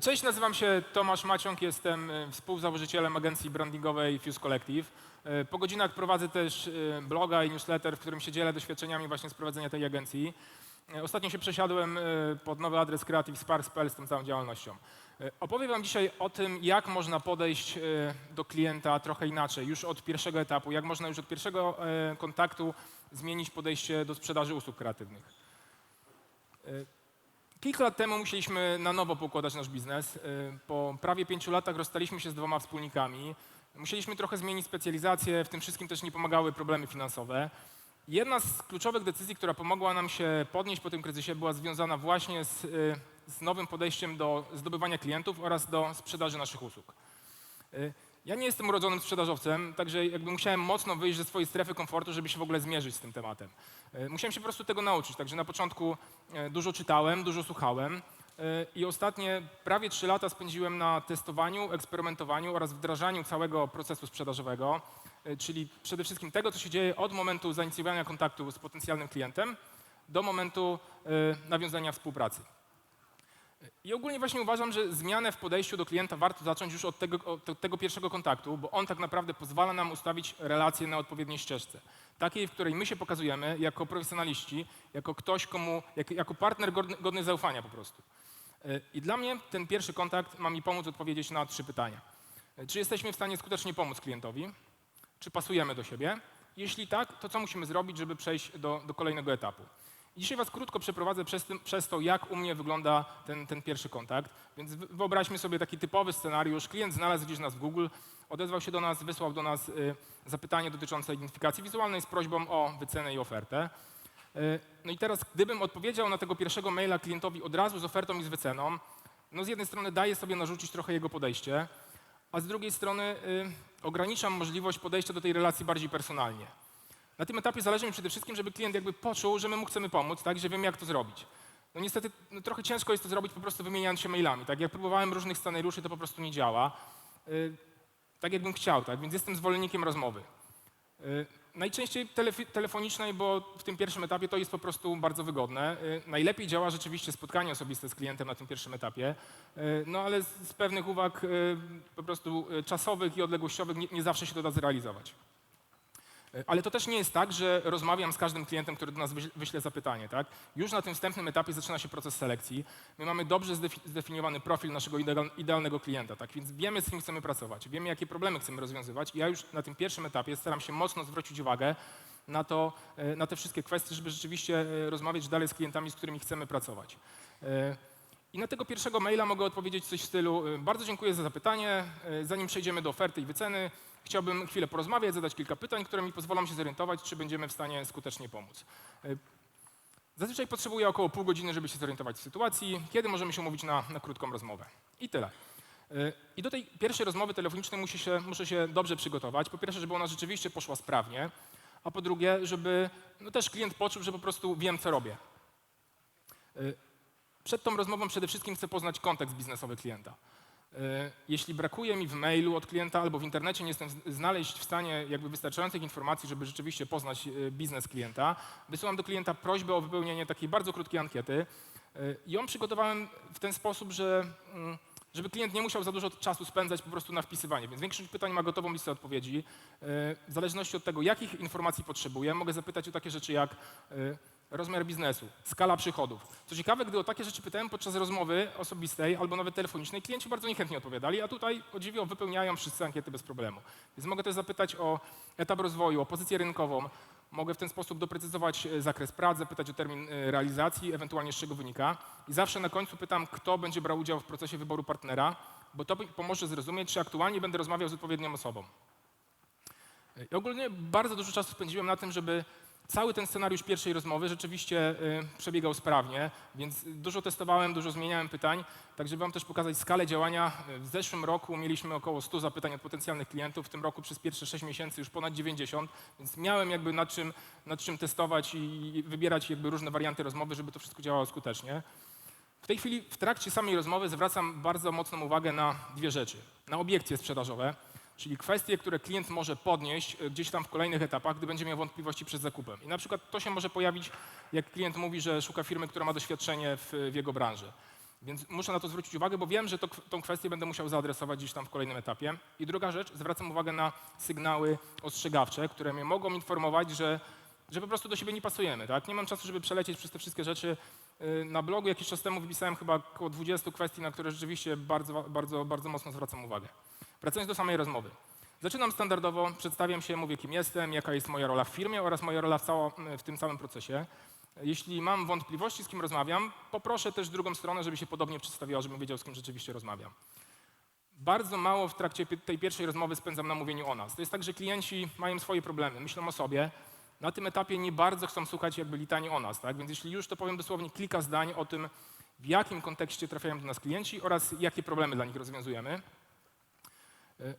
Cześć, nazywam się Tomasz Maciąg, jestem e, współzałożycielem agencji brandingowej Fuse Collective. E, Po godzinach prowadzę też e, bloga i newsletter, w którym się dzielę doświadczeniami właśnie z prowadzenia tej agencji. E, Ostatnio się przesiadłem e, pod nowy adres creativesparks.pl z tą całą działalnością. E, Opowiem Wam dzisiaj o tym, jak można podejść e, do klienta trochę inaczej, już od pierwszego etapu, jak można już od pierwszego e, kontaktu zmienić podejście do sprzedaży usług kreatywnych. Kilka lat temu musieliśmy na nowo pokładać nasz biznes. Y, Po prawie pięciu latach rozstaliśmy się z dwoma wspólnikami. Musieliśmy trochę zmienić specjalizację, w tym wszystkim też nie pomagały problemy finansowe. Jedna z kluczowych decyzji, która pomogła nam się podnieść po tym kryzysie, była związana właśnie z, y, z nowym podejściem do zdobywania klientów oraz do sprzedaży naszych usług. Ja nie jestem urodzonym sprzedażowcem, także jakby musiałem mocno wyjść ze swojej strefy komfortu, żeby się w ogóle zmierzyć z tym tematem. Y, Musiałem się po prostu tego nauczyć, także na początku y, dużo czytałem, dużo słuchałem y, i ostatnie prawie trzy lata spędziłem na testowaniu, eksperymentowaniu oraz wdrażaniu całego procesu sprzedażowego, czyli przede wszystkim tego, co się dzieje od momentu zainicjowania kontaktu z potencjalnym klientem do momentu nawiązania współpracy. I ogólnie właśnie uważam, że zmianę w podejściu do klienta warto zacząć już od tego, od tego pierwszego kontaktu, bo on tak naprawdę pozwala nam ustawić relacje na odpowiedniej ścieżce. Takiej, w której my się pokazujemy jako profesjonaliści, jako ktoś, komu, jak, jako partner godny, godny zaufania po prostu. Y, I dla mnie ten pierwszy kontakt ma mi pomóc odpowiedzieć na trzy pytania. Y, Czy jesteśmy w stanie skutecznie pomóc klientowi? Czy pasujemy do siebie? Jeśli tak, to co musimy zrobić, żeby przejść do, do kolejnego etapu? Dzisiaj Was krótko przeprowadzę przez, tym, przez to, jak u mnie wygląda ten, ten pierwszy kontakt. Więc wy- wyobraźmy sobie taki typowy scenariusz. Klient znalazł gdzieś nas w Google, odezwał się do nas, wysłał do nas y, zapytanie dotyczące identyfikacji wizualnej z prośbą o wycenę i ofertę. Y, No i teraz, gdybym odpowiedział na tego pierwszego maila klientowi od razu z ofertą i z wyceną, no z jednej strony daję sobie narzucić trochę jego podejście, a z drugiej strony y, ograniczam możliwość podejścia do tej relacji bardziej personalnie. Na tym etapie zależy mi przede wszystkim, żeby klient jakby poczuł, że my mu chcemy pomóc, tak, że wiemy jak to zrobić. No niestety no, trochę ciężko jest to zrobić po prostu wymieniając się mailami. Tak jak próbowałem różnych scenariuszy, to po prostu nie działa. Y, tak jakbym chciał, tak, więc jestem zwolennikiem rozmowy. Y, Najczęściej telefi- telefonicznej, bo w tym pierwszym etapie to jest po prostu bardzo wygodne. Y, Najlepiej działa rzeczywiście spotkanie osobiste z klientem na tym pierwszym etapie, Y, no ale z z pewnych uwag y, po prostu y, czasowych i odległościowych nie, nie zawsze się to da zrealizować. Y, Ale to też nie jest tak, że rozmawiam z każdym klientem, który do nas wyśle- zapytanie. Tak? Już na tym wstępnym etapie zaczyna się proces selekcji. My mamy dobrze zdefi- zdefiniowany profil naszego ideal- idealnego klienta, tak? więc wiemy, z kim chcemy pracować, wiemy, jakie problemy chcemy rozwiązywać. I ja już na tym pierwszym etapie staram się mocno zwrócić uwagę na, to, y, na te wszystkie kwestie, żeby rzeczywiście y, rozmawiać dalej z klientami, z którymi chcemy pracować. I na tego pierwszego maila mogę odpowiedzieć coś w stylu: Bardzo dziękuję za zapytanie. Zanim przejdziemy do oferty i wyceny, chciałbym chwilę porozmawiać, zadać kilka pytań, które mi pozwolą się zorientować, czy będziemy w stanie skutecznie pomóc. Y, Zazwyczaj potrzebuję około pół godziny, żeby się zorientować w sytuacji, kiedy możemy się umówić na, na krótką rozmowę. I tyle. Y, I do tej pierwszej rozmowy telefonicznej muszę się, muszę się dobrze przygotować. Po pierwsze, żeby ona rzeczywiście poszła sprawnie, a po drugie, żeby no też klient poczuł, że po prostu wiem, co robię. Y, Przed tą rozmową przede wszystkim chcę poznać kontekst biznesowy klienta. Y, Jeśli brakuje mi w mailu od klienta albo w internecie nie jestem znaleźć w stanie jakby wystarczających informacji, żeby rzeczywiście poznać y, biznes klienta, wysyłam do klienta prośbę o wypełnienie takiej bardzo krótkiej ankiety. I ją przygotowałem w ten sposób, że mm, żeby klient nie musiał za dużo czasu spędzać po prostu na wpisywanie. Więc większość pytań ma gotową listę odpowiedzi. W zależności od tego, jakich informacji potrzebuję, mogę zapytać o takie rzeczy jak rozmiar biznesu, skala przychodów. Co ciekawe, gdy o takie rzeczy pytałem podczas rozmowy osobistej albo nawet telefonicznej, klienci bardzo niechętnie odpowiadali, a tutaj o dziwo wypełniają wszyscy ankiety bez problemu. Więc mogę też zapytać o etap rozwoju, o pozycję rynkową. Mogę w ten sposób doprecyzować e, zakres prac, zapytać o termin e, realizacji, ewentualnie z czego wynika. I zawsze na końcu pytam, kto będzie brał udział w procesie wyboru partnera, bo to pomoże zrozumieć, czy aktualnie będę rozmawiał z odpowiednią osobą. I ogólnie bardzo dużo czasu spędziłem na tym, żeby cały ten scenariusz pierwszej rozmowy rzeczywiście y, przebiegał sprawnie, więc dużo testowałem, dużo zmieniałem pytań, tak żeby wam też pokazać skalę działania. W zeszłym roku mieliśmy około 100 zapytań od potencjalnych klientów, w tym roku przez pierwsze 6 miesięcy już ponad 90, więc miałem jakby nad czym, nad czym testować i wybierać jakby różne warianty rozmowy, żeby to wszystko działało skutecznie. W tej chwili w trakcie samej rozmowy zwracam bardzo mocną uwagę na dwie rzeczy. Na obiekcje sprzedażowe, czyli kwestie, które klient może podnieść e, gdzieś tam w kolejnych etapach, gdy będzie miał wątpliwości przed zakupem. I na przykład to się może pojawić, jak klient mówi, że szuka firmy, która ma doświadczenie w, w jego branży. Więc muszę na to zwrócić uwagę, bo wiem, że to, tą kwestię będę musiał zaadresować gdzieś tam w kolejnym etapie. I druga rzecz, zwracam uwagę na sygnały ostrzegawcze, które mnie mogą informować, że, że po prostu do siebie nie pasujemy. Tak? Nie mam czasu, żeby przelecieć przez te wszystkie rzeczy. Yy, Na blogu jakiś czas temu wypisałem chyba około 20 kwestii, na które rzeczywiście bardzo, bardzo, bardzo mocno zwracam uwagę. Wracając do samej rozmowy. Zaczynam standardowo, przedstawiam się, mówię kim jestem, jaka jest moja rola w firmie oraz moja rola w, cało, w tym całym procesie. Jeśli mam wątpliwości, z kim rozmawiam, poproszę też drugą stronę, żeby się podobnie przedstawiła, żebym wiedział, z kim rzeczywiście rozmawiam. Bardzo mało w trakcie tej pierwszej rozmowy spędzam na mówieniu o nas. To jest tak, że klienci mają swoje problemy, myślą o sobie. Na tym etapie nie bardzo chcą słuchać jakby litanii o nas, tak? Więc jeśli już, to powiem dosłownie kilka zdań o tym, w jakim kontekście trafiają do nas klienci oraz jakie problemy dla nich rozwiązujemy.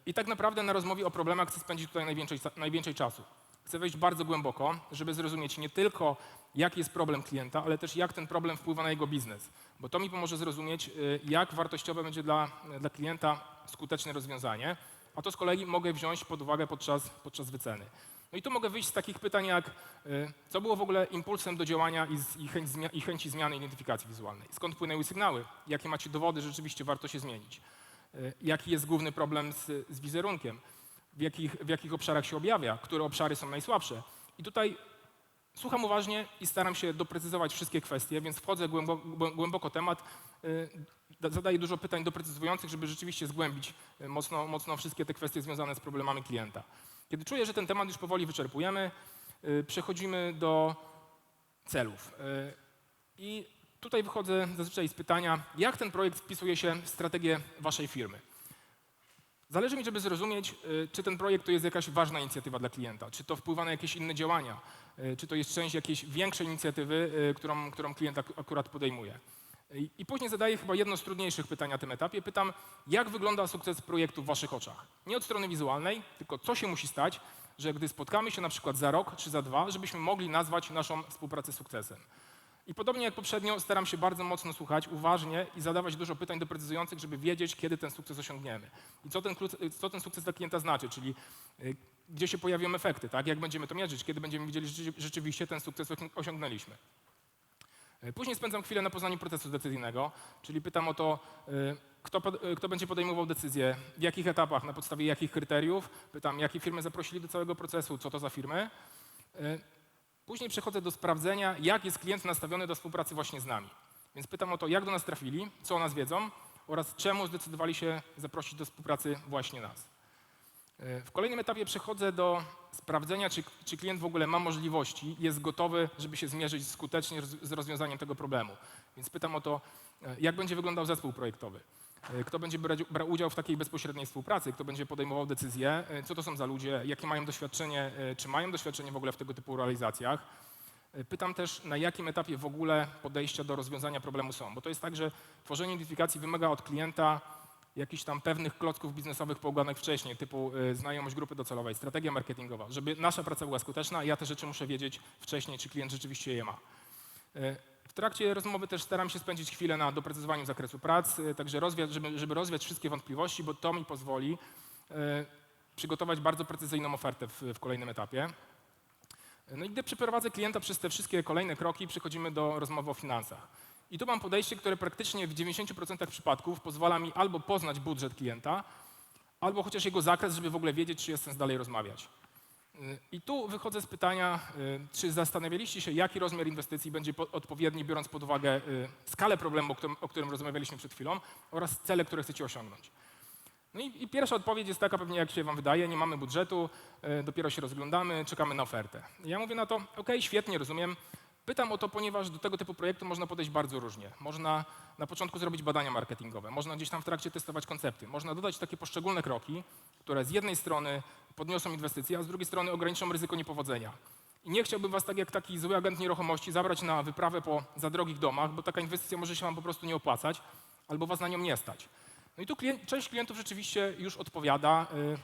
I tak naprawdę na rozmowie o problemach chcę spędzić tutaj najwięcej, najwięcej czasu. Chcę wejść bardzo głęboko, żeby zrozumieć nie tylko, jaki jest problem klienta, ale też jak ten problem wpływa na jego biznes. Bo to mi pomoże zrozumieć, y, jak wartościowe będzie dla, dla klienta skuteczne rozwiązanie, a to z kolei mogę wziąć pod uwagę podczas, podczas wyceny. No i tu mogę wyjść z takich pytań jak, y, co było w ogóle impulsem do działania i, i, chęć, i chęci zmiany identyfikacji wizualnej? Skąd płynęły sygnały? Jakie macie dowody, że rzeczywiście warto się zmienić? Y, Jaki jest główny problem z, z wizerunkiem? W jakich, w jakich obszarach się objawia? Które obszary są najsłabsze? I tutaj słucham uważnie i staram się doprecyzować wszystkie kwestie, więc wchodzę głęboko, głęboko temat, da- zadaję dużo pytań doprecyzowujących, żeby rzeczywiście zgłębić y, mocno, mocno wszystkie te kwestie związane z problemami klienta. Kiedy czuję, że ten temat już powoli wyczerpujemy, przechodzimy do celów. I tutaj wychodzę zazwyczaj z pytania, jak ten projekt wpisuje się w strategię waszej firmy. Zależy mi, żeby zrozumieć, y, czy ten projekt to jest jakaś ważna inicjatywa dla klienta, czy to wpływa na jakieś inne działania, y, czy to jest część jakiejś większej inicjatywy, y, którą, którą klient ak- akurat podejmuje. I później zadaję chyba jedno z trudniejszych pytań na tym etapie. Pytam, jak wygląda sukces projektu w waszych oczach? Nie od strony wizualnej, tylko co się musi stać, że gdy spotkamy się na przykład za rok czy za dwa, żebyśmy mogli nazwać naszą współpracę sukcesem. I podobnie jak poprzednio, staram się bardzo mocno słuchać, uważnie i zadawać dużo pytań doprecyzujących, żeby wiedzieć, kiedy ten sukces osiągniemy. I co ten, co ten sukces dla klienta znaczy, czyli y, gdzie się pojawią efekty, tak? jak będziemy to mierzyć, kiedy będziemy widzieli, że rzeczy- rzeczywiście ten sukces osią- osiągnęliśmy. Y, Później spędzam chwilę na poznaniu procesu decyzyjnego, czyli pytam o to, y, kto, kto będzie podejmował decyzję, w jakich etapach, na podstawie jakich kryteriów. Pytam, jakie firmy zaprosili do całego procesu, co to za firmy. Później przechodzę do sprawdzenia, jak jest klient nastawiony do współpracy właśnie z nami. Więc pytam o to, jak do nas trafili, co o nas wiedzą oraz czemu zdecydowali się zaprosić do współpracy właśnie nas. E, W kolejnym etapie przechodzę do sprawdzenia, czy, czy klient w ogóle ma możliwości, jest gotowy, żeby się zmierzyć skutecznie z rozwiązaniem tego problemu. Więc pytam o to, e, jak będzie wyglądał zespół projektowy. E, Kto będzie brał udział w takiej bezpośredniej współpracy, kto będzie podejmował decyzje, e, co to są za ludzie, jakie mają doświadczenie, e, czy mają doświadczenie w ogóle w tego typu realizacjach. Pytam też, na jakim etapie w ogóle podejścia do rozwiązania problemu są, bo to jest tak, że tworzenie identyfikacji wymaga od klienta jakichś tam pewnych klocków biznesowych poukładanych wcześniej, typu znajomość grupy docelowej, strategia marketingowa. Żeby nasza praca była skuteczna, ja te rzeczy muszę wiedzieć wcześniej, czy klient rzeczywiście je ma. Trakcie rozmowy też staram się spędzić chwilę na doprecyzowaniu zakresu prac, y, także rozwiać, żeby, żeby rozwiać wszystkie wątpliwości, bo to mi pozwoli y, przygotować bardzo precyzyjną ofertę w, w kolejnym etapie. No i gdy przeprowadzę klienta przez te wszystkie kolejne kroki, przechodzimy do rozmowy o finansach. I tu mam podejście, które praktycznie w 90% przypadków pozwala mi albo poznać budżet klienta, albo chociaż jego zakres, żeby w ogóle wiedzieć, czy jest sens dalej rozmawiać. Y, I tu wychodzę z pytania, y, czy zastanawialiście się, jaki rozmiar inwestycji będzie po- odpowiedni, biorąc pod uwagę y, skalę problemu, o którym, rozmawialiśmy przed chwilą, oraz cele, które chcecie osiągnąć. No i, i pierwsza odpowiedź jest taka pewnie, jak się wam wydaje, nie mamy budżetu, dopiero się rozglądamy, czekamy na ofertę. Ja mówię na to, ok, świetnie, rozumiem. Pytam o to, ponieważ do tego typu projektu można podejść bardzo różnie. Można na początku zrobić badania marketingowe, można gdzieś tam w trakcie testować koncepty, można dodać takie poszczególne kroki, które z jednej strony podniosą inwestycje, a z drugiej strony ograniczą ryzyko niepowodzenia. I nie chciałbym was tak jak taki zły agent nieruchomości zabrać na wyprawę po za drogich domach, bo taka inwestycja może się wam po prostu nie opłacać, albo was na nią nie stać. No i tu część klientów rzeczywiście już odpowiada, y,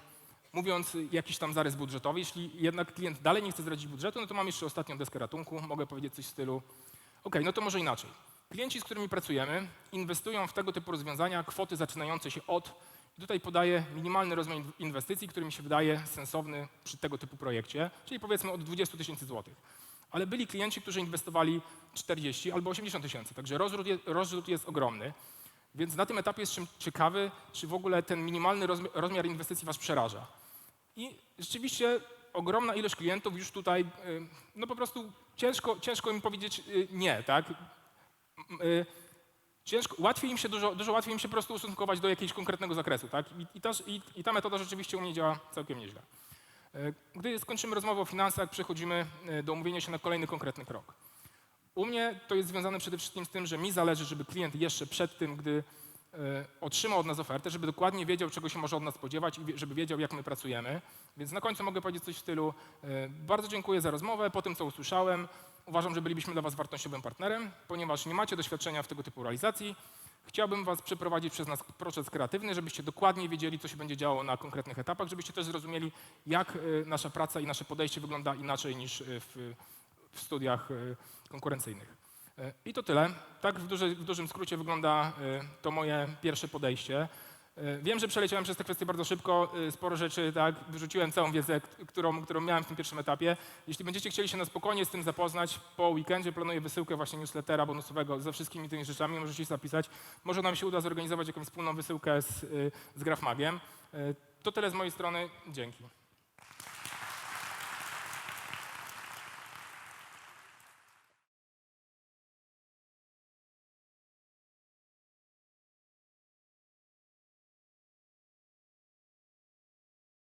mówiąc jakiś tam zarys budżetowy. Jeśli jednak klient dalej nie chce zdradzić budżetu, no to mam jeszcze ostatnią deskę ratunku. Mogę powiedzieć coś w stylu, ok, no to może inaczej. Klienci, z którymi pracujemy, inwestują w tego typu rozwiązania kwoty zaczynające się od, tutaj podaję minimalny rozmiar inw- inwestycji, który mi się wydaje sensowny przy tego typu projekcie, czyli powiedzmy od 20 tysięcy złotych. ale byli klienci, którzy inwestowali 40 albo 80 tysięcy, także rozrzut jest, rozrzut jest ogromny. Więc na tym etapie jestem ciekawy, czy w ogóle ten minimalny rozmi- rozmiar inwestycji Was przeraża. I rzeczywiście ogromna ilość klientów już tutaj, y, no po prostu ciężko, ciężko im powiedzieć y, nie, tak? Y, Ciężko, łatwiej im się, dużo, dużo łatwiej im się po prostu ustosunkować do jakiegoś konkretnego zakresu, tak? I, i, ta, i, I ta metoda rzeczywiście u mnie działa całkiem nieźle. Gdy skończymy rozmowę o finansach, przechodzimy do umówienia się na kolejny konkretny krok. U mnie to jest związane przede wszystkim z tym, że mi zależy, żeby klient jeszcze przed tym, gdy otrzymał od nas ofertę, żeby dokładnie wiedział, czego się może od nas spodziewać i żeby wiedział, jak my pracujemy. Więc na końcu mogę powiedzieć coś w stylu e, bardzo dziękuję za rozmowę, po tym, co usłyszałem, uważam, że bylibyśmy dla Was wartościowym partnerem, ponieważ nie macie doświadczenia w tego typu realizacji. Chciałbym Was przeprowadzić przez nas proces kreatywny, żebyście dokładnie wiedzieli, co się będzie działo na konkretnych etapach, żebyście też zrozumieli, jak e, nasza praca i nasze podejście wygląda inaczej niż e, w, w studiach e, konkurencyjnych. E, I to tyle. Tak w, duży, w dużym skrócie wygląda e, to moje pierwsze podejście. E, Wiem, że przeleciałem przez te kwestie bardzo szybko, sporo rzeczy, tak, wyrzuciłem całą wiedzę, którą, którą miałem w tym pierwszym etapie. Jeśli będziecie chcieli się na spokojnie z tym zapoznać, po weekendzie planuję wysyłkę właśnie newslettera bonusowego ze wszystkimi tymi rzeczami, możecie się zapisać. Może nam się uda zorganizować jakąś wspólną wysyłkę z, z Grafmagiem. To tyle z mojej strony, dzięki.